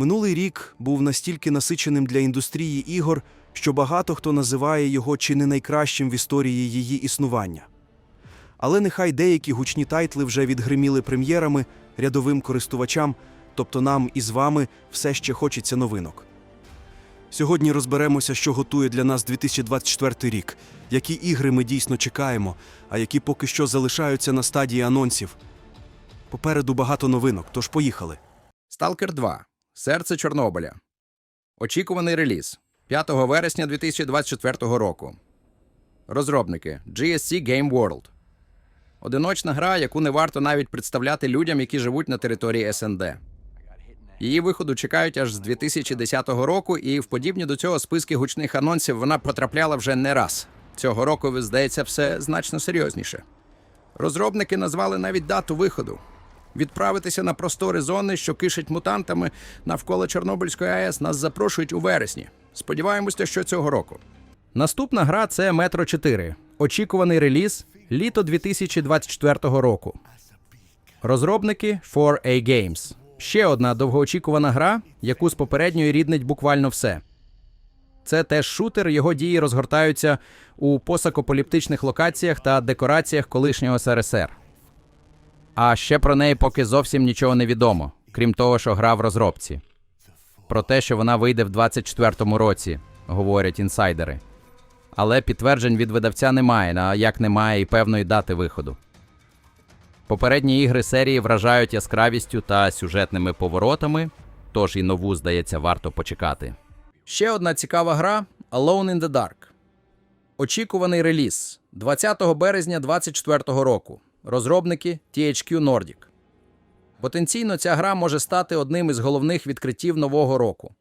Минулий рік був настільки насиченим для індустрії ігор, що багато хто називає його чи не найкращим в історії її існування. Але нехай деякі гучні тайтли вже відгриміли прем'єрами рядовим користувачам, тобто нам із вами все ще хочеться новинок. Сьогодні розберемося, що готує для нас 2024 рік, які ігри ми дійсно чекаємо, а які поки що залишаються на стадії анонсів. Попереду багато новинок, тож поїхали. Stalker 2. Серце Чорнобиля. Очікуваний реліз 5 вересня 2024 року. Розробники GSC Game World. Одиночна гра, яку не варто навіть представляти людям, які живуть на території СНД. Її виходу чекають аж з 2010 року, і в подібні до цього списки гучних анонсів вона потрапляла вже не раз. Цього року, здається, все значно серйозніше. Розробники назвали навіть дату виходу. Відправитися на простори зони, що кишать мутантами навколо Чорнобильської АЕС, нас запрошують у вересні. Сподіваємося, що цього року. Наступна гра це Метро 4. Очікуваний реліз літо 2024 року. Розробники 4A Games. Ще одна довгоочікувана гра, яку з попередньої ріднить буквально все. Це теж шутер, його дії розгортаються у посакополіптичних локаціях та декораціях колишнього СРСР. А ще про неї поки зовсім нічого не відомо, крім того, що гра в розробці. Про те, що вона вийде в 24-му році, говорять інсайдери. Але підтверджень від видавця немає, а як немає і певної дати виходу. Попередні ігри серії вражають яскравістю та сюжетними поворотами, тож і нову, здається, варто почекати. Ще одна цікава гра Alone in the Dark. Очікуваний реліз 20 березня 2024 року. Розробники THQ Nordic. Потенційно ця гра може стати одним із головних відкриттів нового року.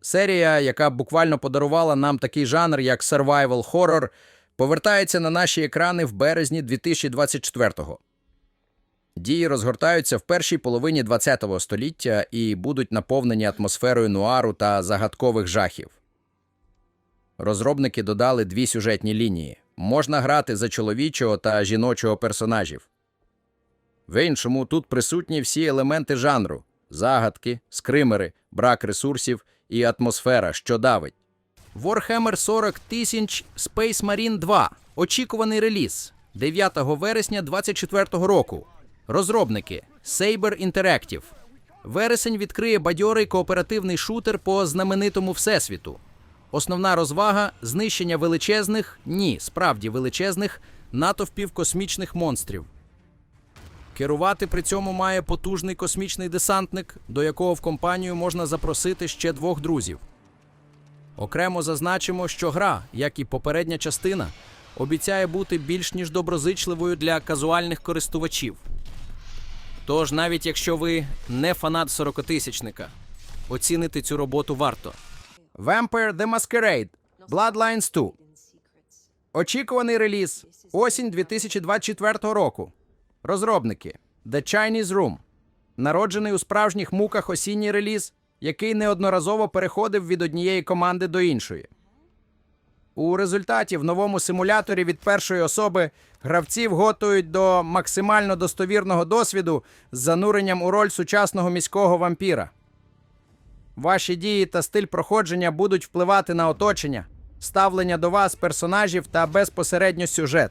Серія, яка буквально подарувала нам такий жанр, як survival horror, повертається на наші екрани в березні 2024-го. Дії розгортаються в першій половині ХХ століття і будуть наповнені атмосферою нуару та загадкових жахів. Розробники додали дві сюжетні лінії. Можна грати за чоловічого та жіночого персонажів. В іншому тут присутні всі елементи жанру: загадки, скримери, брак ресурсів і атмосфера, що давить. Warhammer 40 тисяч Space Marine 2. Очікуваний реліз 9 вересня 2024 року. Розробники Saber Interactive. Вересень відкриє бадьорий кооперативний шутер по знаменитому всесвіту. Основна розвага знищення величезних, ні, справді величезних натовпів космічних монстрів. Керувати при цьому має потужний космічний десантник, до якого в компанію можна запросити ще двох друзів. Окремо зазначимо, що гра, як і попередня частина, обіцяє бути більш ніж доброзичливою для казуальних користувачів. Тож, навіть якщо ви не фанат 40-тисячника, оцінити цю роботу варто. Vampire The Masquerade Bloodlines 2. Очікуваний реліз осінь 2024 року. Розробники The Chinese Room. Народжений у справжніх муках осінній реліз, який неодноразово переходив від однієї команди до іншої. У результаті в новому симуляторі від першої особи гравців готують до максимально достовірного досвіду з зануренням у роль сучасного міського вампіра. Ваші дії та стиль проходження будуть впливати на оточення, ставлення до вас персонажів та безпосередньо сюжет.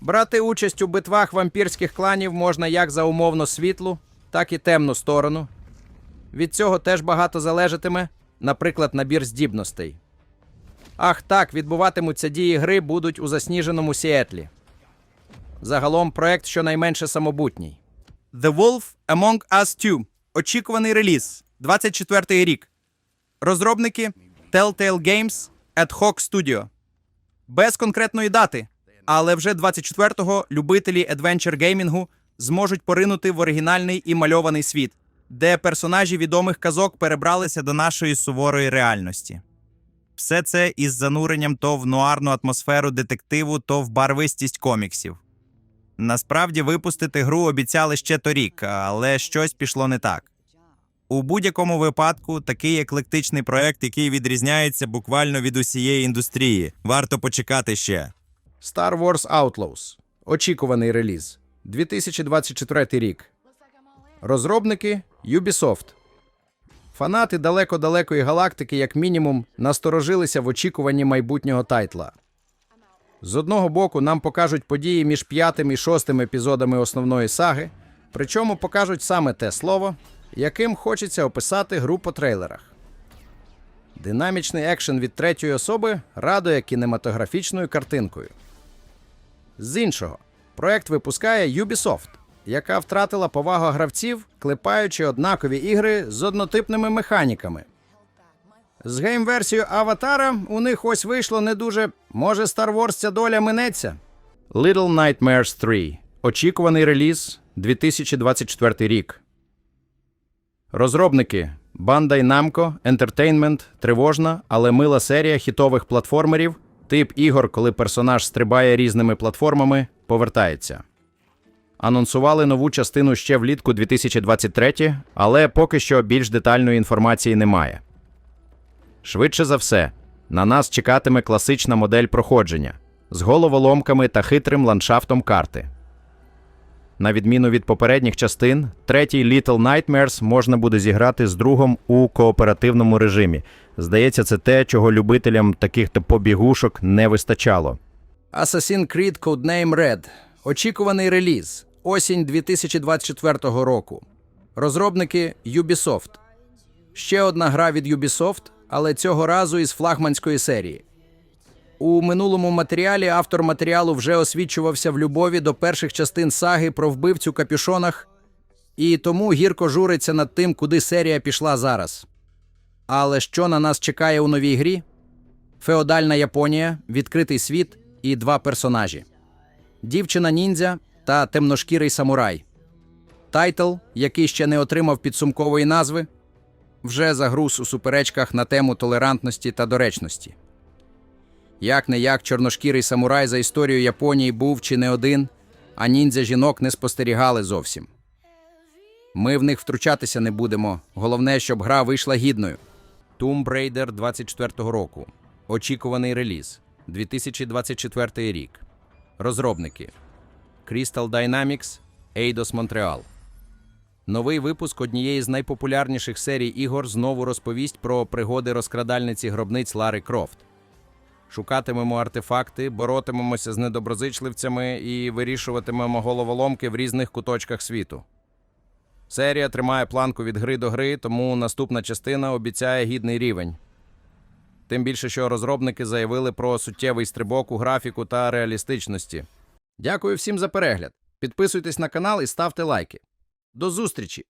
Брати участь у битвах вампірських кланів можна як за умовно світлу, так і темну сторону. Від цього теж багато залежатиме, наприклад, набір здібностей. Ах так, відбуватимуться дії гри будуть у засніженому Сіетлі. Загалом проект щонайменше самобутній. The Wolf Among Us 2. Очікуваний реліз. 24 рік. Розробники Telltale Games Ad Hoc Studio. Без конкретної дати. Але вже 24-го любителі адвенчер геймінгу зможуть поринути в оригінальний і мальований світ, де персонажі відомих казок перебралися до нашої суворої реальності. Все це із зануренням то в нуарну атмосферу детективу, то в барвистість коміксів. Насправді випустити гру обіцяли ще торік, але щось пішло не так. У будь-якому випадку такий еклектичний проект, який відрізняється буквально від усієї індустрії. Варто почекати ще. Star Wars Outlaws. Очікуваний реліз. 2024 рік. Розробники Ubisoft. Фанати далеко-далекої галактики, як мінімум, насторожилися в очікуванні майбутнього тайтла. З одного боку, нам покажуть події між п'ятим і шостим епізодами основної саги, причому покажуть саме те слово, яким хочеться описати гру по трейлерах. Динамічний екшен від третьої особи радує кінематографічною картинкою. З іншого, проект випускає Ubisoft, яка втратила повагу гравців, клепаючи однакові ігри з однотипними механіками. З гейм-версією Аватара у них ось вийшло не дуже. Може, Star Wars ця доля минеться? Little Nightmares 3. Очікуваний реліз 2024 рік. Розробники Bandai Namco Entertainment тривожна, але мила серія хітових платформерів. Тип ігор, коли персонаж стрибає різними платформами, повертається. Анонсували нову частину ще влітку 2023, але поки що більш детальної інформації немає. Швидше за все, на нас чекатиме класична модель проходження з головоломками та хитрим ландшафтом карти. На відміну від попередніх частин, третій Little Nightmares можна буде зіграти з другом у кооперативному режимі. Здається, це те, чого любителям таких то побігушок не вистачало. Assassin's Creed Codename Red. Очікуваний реліз. Осінь 2024 року. Розробники Ubisoft. Ще одна гра від Ubisoft, але цього разу із флагманської серії. У минулому матеріалі автор матеріалу вже освічувався в любові до перших частин саги про вбивцю капюшонах, і тому гірко журиться над тим, куди серія пішла зараз. Але що на нас чекає у новій грі? Феодальна Японія, відкритий світ і два персонажі: дівчина ніндзя та темношкірий самурай. Тайтл, який ще не отримав підсумкової назви, вже загруз у суперечках на тему толерантності та доречності. Як не як чорношкірий самурай за історію Японії був чи не один, а ніндзя жінок не спостерігали зовсім. Ми в них втручатися не будемо. Головне, щоб гра вийшла гідною. Tomb Raider 24-го року. Очікуваний реліз 2024 рік. Розробники Crystal Dynamics, Eidos Montreal. Новий випуск однієї з найпопулярніших серій ігор знову розповість про пригоди розкрадальниці гробниць Лари Крофт. Шукатимемо артефакти, боротимемося з недоброзичливцями і вирішуватимемо головоломки в різних куточках світу. Серія тримає планку від гри до гри, тому наступна частина обіцяє гідний рівень. Тим більше, що розробники заявили про суттєвий стрибок у графіку та реалістичності. Дякую всім за перегляд. Підписуйтесь на канал і ставте лайки. До зустрічі!